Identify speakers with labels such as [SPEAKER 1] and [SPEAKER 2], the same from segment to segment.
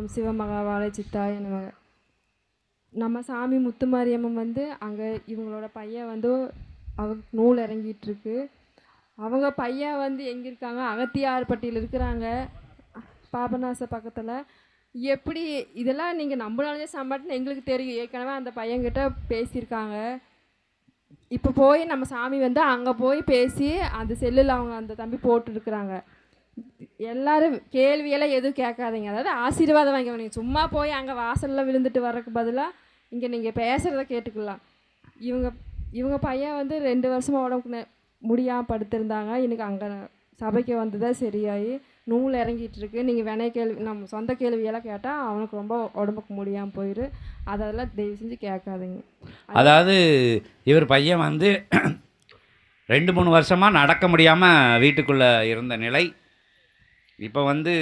[SPEAKER 1] ஓம் சிவமகாவாலை சித்தாய நமக நம்ம சாமி முத்துமாரியம்மன் வந்து அங்கே இவங்களோட பையன் வந்து அவ நூல் இறங்கிட்டுருக்கு அவங்க பையன் வந்து எங்கே இருக்காங்க? அகத்தியார்பட்டியில் இருக்கிறாங்க. பாபநாச பக்கத்தில். எப்படி இதெல்லாம் நீங்கள் நம்மளாலே சம்பாட்டுன்னு எங்களுக்கு தெரியும். ஏற்கனவே அந்த பையன்கிட்ட பேசியிருக்காங்க. இப்போ போய் நம்ம சாமி வந்து அங்கே போய் பேசி அந்த செல்லில் அவங்க அந்த தம்பி போட்டுருக்குறாங்க. எல்லாரும் கேள்வியெல்லாம் எதுவும் கேட்காதீங்க. அதாவது ஆசீர்வாதம் வாங்க நீங்கள் சும்மா போய் அங்கே வாசலில் விழுந்துட்டு வர்றதுக்கு பதிலாக இங்கே நீங்கள் பேசுகிறத கேட்டுக்கலாம். இவங்க இவங்க பையன் வந்து ரெண்டு வருஷமாக உடம்புக்கு முடியாமல் படுத்திருந்தாங்க. எனக்கு அங்கே சபைக்கு வந்ததாக சரியாயி நூல் இறங்கிட்டு இருக்கு. நீங்கள் வினை கேள்வி நம்ம சொந்த கேள்வியெல்லாம் கேட்டால் அவனுக்கு ரொம்ப உடம்புக்கு முடியாமல் போயிடு அதெல்லாம் தயவு செஞ்சு கேட்காதீங்க.
[SPEAKER 2] அதாவது இவர் பையன் வந்து ரெண்டு மூணு வருஷமாக நடக்க முடியாமல் வீட்டுக்குள்ளே இருந்த நிலை. இப்போ வந்து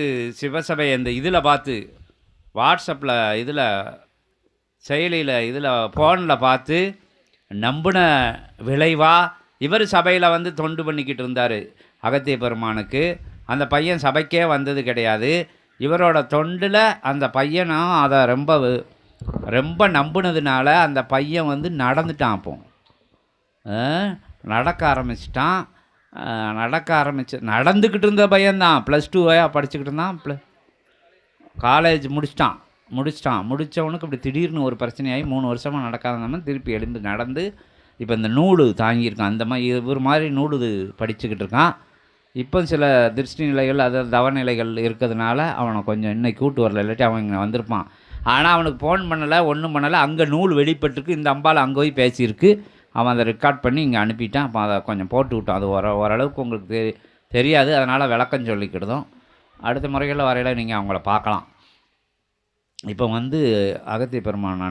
[SPEAKER 2] சிவசபை அந்த இதில் பார்த்து வாட்ஸ்அப்பில் இதில் செயலியில் இதில் ஃபோனில் பார்த்து நம்பின விளைவா இவர் சபையில் வந்து தொண்டு பண்ணிக்கிட்டு இருந்தார் அகத்திய பெருமானுக்கு. அந்த பையன் சபைக்கே வந்தது கிடையாது. இவரோட தொண்டில் அந்த பையனும் அதை ரொம்ப ரொம்ப நம்பினதுனால அந்த பையன் வந்து நடந்துட்டான் அப்போ. நடக்க ஆரம்பிச்சிட்டான். நடக்க ஆரம்பிச்சு. நடந்துக்கிட்டு இருந்த பையன்தான் ப்ளஸ் டூ படிச்சுக்கிட்டு இருந்தான். ப்ள காலேஜ் முடிச்சிட்டான். முடிச்சிட்டான். முடித்தவனுக்கு இப்படி திடீர்னு ஒரு பிரச்சனையாகி மூணு வருஷமாக நடக்காதவன் திருப்பி எழுந்து நடந்து இப்போ இந்த நூலு தாங்கியிருக்கான். அந்த மாதிரி இவர் மாதிரி நூலு படிச்சுக்கிட்டு இருக்கான். இப்போ சில திருஷ்டி நிலைகள் அதாவது தவநிலைகள் இருக்கிறதுனால அவனை கொஞ்சம் இன்னைக்கு கூட்டு வரல. இல்லாட்டி அவன் இங்கே வந்திருப்பான். ஆனால் அவனுக்கு ஃபோன் பண்ணலை ஒன்றும் பண்ணலை. அங்கே நூல் வெளிப்பட்டிருக்கு. இந்த அம்பால் அங்கே போய் பேசியிருக்கு. அவன் அதை ரெக்கார்ட் பண்ணி இங்கே அனுப்பிட்டான். அப்போ அதை கொஞ்சம் போட்டு விட்டான். அது ஓர ஓரளவுக்கு உங்களுக்கு தெரி தெரியாது. அதனால் விளக்கம் சொல்லிக்கிடுதோம் அடுத்த முறைகளில் வரையில் நீங்கள் அவங்கள பார்க்கலாம். இப்போ வந்து அகத்திய பெருமான்